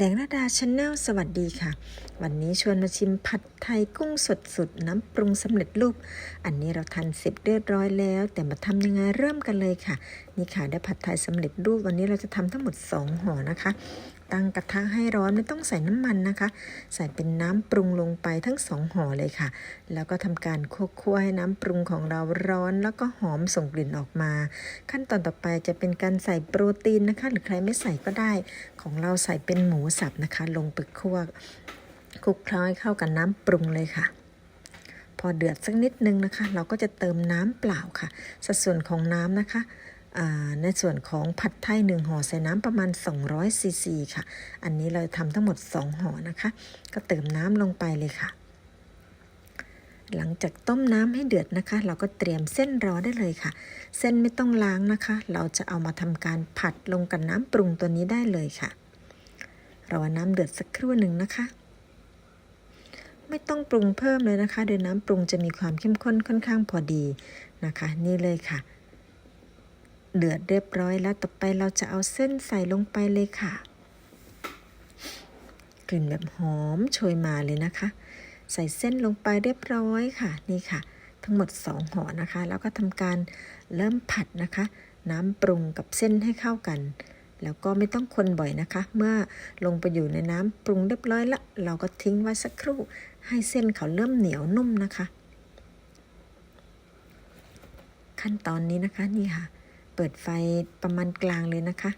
แดงระดาชาแนลสวัสดีค่ะ วันนี้ชวนมาชิมผัดไทยกุ้งสดสุดน้ำปรุงสำเร็จรูป อันนี้เราทันเสร็จเรียบร้อยแล้ว แต่มาทำยังไงเริ่มกันเลยค่ะ นี่ค่ะได้ผัดไทยสำเร็จรูปวันนี้เราจะทำทั้งหมด 2ห่อนะคะ ตั้งกระทะให้ร้อนไม่ต้องใส่น้ำมันนะคะ ใส่เป็นน้ำปรุงลงไปทั้งสองห่อเลยค่ะ แล้วก็ทำการคั่วให้น้ำปรุงของเราร้อน แล้วก็หอมส่งกลิ่นออกมา ขั้นตอนต่อไปจะเป็นการใส่โปรตีนนะคะ หรือใครไม่ใส่ก็ได้ ของเราใส่เป็นหมูสับนะคะ ลงไปคั่วคลุกเคล้าให้เข้ากับน้ำปรุงเลยค่ะพอเดือดสักนิดนึงนะคะ เราก็จะเติมน้ำเปล่าค่ะ สัดส่วนของน้ำนะคะ ในส่วนของผัดไทยหนึ่งห่อใส่น้ำประมาณ 200ซีซีค่ะ อันนี้เราทำทั้งหมด 2ห่อนะคะ ก็เติมน้ำลงไปเลยค่ะ หลังจากต้มน้ำให้เดือดนะคะ เราก็เตรียมเส้นรอได้เลยค่ะ เส้นไม่ต้องล้างนะคะ เราจะเอามาทำการผัดลงกับน้ำปรุงตัวนี้ได้เลยค่ะ รอน้ำเดือดสักครู่หนึ่งนะคะไม่ต้องปรุงเพิ่มเลยนะคะ โดยน้ำปรุงจะมีความเข้มข้นค่อนข้างพอดีนะคะ นี่เลยค่ะ เดือดเรียบร้อยแล้วต่อไปเราจะเอาเส้นใส่ลงไปเลยค่ะ กลิ่นแบบหอมโชยมาเลยนะคะ ใส่เส้นลงไปเรียบร้อยค่ะนี่ค่ะ ทั้งหมด 2ห่อนะคะ แล้วก็ทำการเริ่มผัดนะคะ น้ำปรุงกับเส้นให้เข้ากัน แล้วก็ไม่ต้องคนบ่อยนะคะ เมื่อลงไปอยู่ในน้ำปรุงเรียบร้อยแล้วเราก็ทิ้งไว้สักครู่ ให้เส้นเขาเริ่มเหนียวนุ่มนะคะ ขั้นตอนนี้นะคะนี่ค่ะ เปิดไฟประมาณกลางเลยนะคะ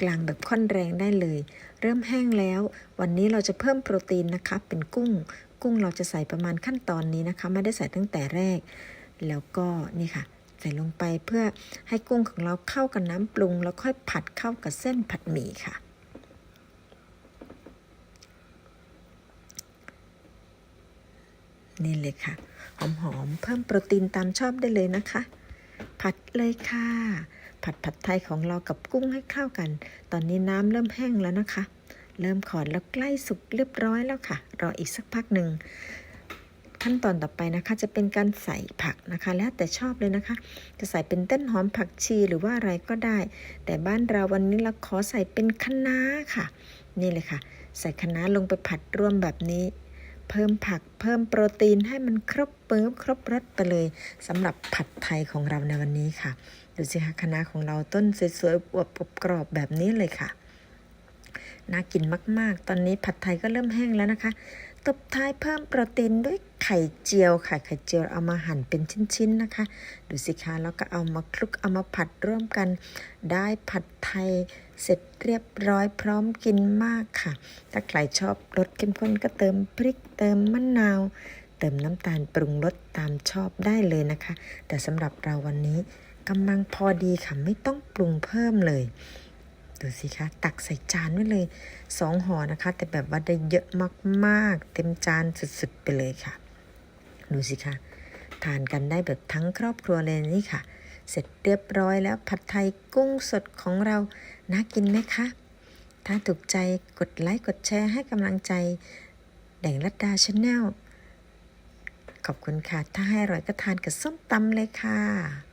กลางแบบค่อนแรงได้เลย เริ่มแห้งแล้ว วันนี้เราจะเพิ่มโปรตีนนะคะ เป็นกุ้ง กุ้งเราจะใส่ประมาณขั้นตอนนี้นะคะ ไม่ได้ใส่ตั้งแต่แรก แล้วก็นี่ค่ะใส่ลงไปเพื่อให้กุ้งของเราเข้ากับน้ำปรุง แล้วค่อยผัดเข้ากับเส้นผัดหมี่ค่ะ นี่เลยค่ะ หอมๆ เพิ่มโปรตีนตามชอบได้เลยนะคะ ผัดเลยค่ะ ผัดผัดไทยของเรากับกุ้งให้เข้ากัน ตอนนี้น้ำเริ่มแห้งแล้วนะคะ เริ่มขอดแล้วใกล้สุกเรียบร้อยแล้วค่ะ รออีกสักพักหนึ่งขั้นตอนต่อไปนะคะจะเป็นการใส่ผักนะคะ แล้วแต่ชอบเลยนะคะ จะใส่เป็นเต้นหอมผักชีหรือว่าอะไรก็ได้ แต่บ้านเราวันนี้เราขอใส่เป็นคะน้าค่ะ นี่เลยค่ะ ใส่คะน้าลงไปผัดร่วมแบบนี้ เพิ่มผัก เพิ่มโปรตีนให้มันครบเปิมครบรสไปเลยสำหรับผัดไทยของเราในวันนี้ค่ะ ดูสิคะคะน้าของเราต้นสวยๆอวบกรอบแบบนี้เลยค่ะ น่ากินมาก ๆ ตอนนี้ผัดไทยก็เริ่มแห้งแล้วนะคะ ตบท้ายเพิ่มโปรตีนด้วยไข่เจียวค่ะ ไข่เจียวเอามาหั่นเป็นชิ้น ๆ นะคะ ดูสิคะ แล้วก็เอามาคลุกเอามาผัดร่วมกัน ได้ผัดไทยเสร็จเรียบร้อยพร้อมกินมากค่ะ ถ้าใครชอบรสเข้มข้นก็เติมพริกเติมมะนาว เติมน้ำตาลปรุงรสตามชอบได้เลยนะคะ แต่สำหรับเราวันนี้กำลังพอดีค่ะ ไม่ต้องปรุงเพิ่มเลย ดูสิคะ ตักใส่จานไว้เลยสองห่อนะคะ แต่แบบว่าได้เยอะมากๆ เต็มจานสุดๆ ไปเลยค่ะ ดูสิคะทานกันได้แบบทั้งครอบครัวเลยนี่ค่ะ เสร็จเรียบร้อยแล้วผัดไทยกุ้งสดของเราน่ากินไหมคะ ถ้าถูกใจกดไลค์กดแชร์ให้กำลังใจ แดงรัดดาชาแนลขอบคุณค่ะ ถ้าให้อร่อยก็ทานกับส้มตำเลยค่ะ